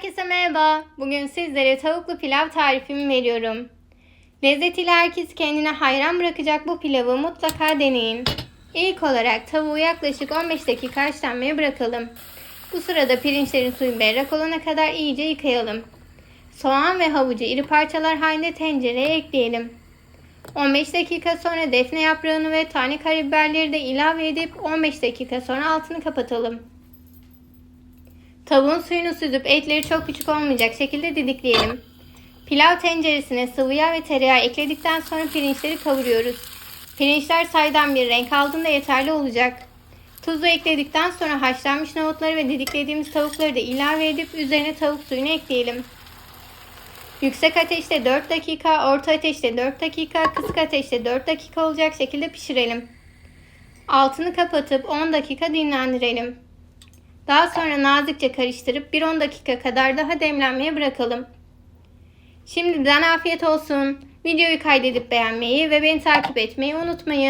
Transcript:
Herkese merhaba. Bugün sizlere tavuklu pilav tarifimi veriyorum. Lezzetiyle herkes kendine hayran bırakacak bu pilavı mutlaka deneyin. İlk olarak tavuğu yaklaşık 15 dakika haşlanmaya bırakalım. Bu sırada pirinçlerin suyu berrak olana kadar iyice yıkayalım. Soğan ve havucu iri parçalar halinde tencereye ekleyelim. 15 dakika sonra defne yaprağını ve tane karabiberleri de ilave edip 15 dakika sonra altını kapatalım. Tavuğun suyunu süzüp etleri çok küçük olmayacak şekilde didikleyelim. Pilav tenceresine sıvı yağ ve tereyağı ekledikten sonra pirinçleri kavuruyoruz. Pirinçler saydam bir renk aldığında yeterli olacak. Tuzu ekledikten sonra haşlanmış nohutları ve didiklediğimiz tavukları da ilave edip üzerine tavuk suyunu ekleyelim. Yüksek ateşte 4 dakika, orta ateşte 4 dakika, kısık ateşte 4 dakika olacak şekilde pişirelim. Altını kapatıp 10 dakika dinlendirelim. Daha sonra nazikçe karıştırıp 1-10 dakika kadar daha demlenmeye bırakalım. Şimdiden afiyet olsun. Videoyu kaydedip beğenmeyi ve beni takip etmeyi unutmayın.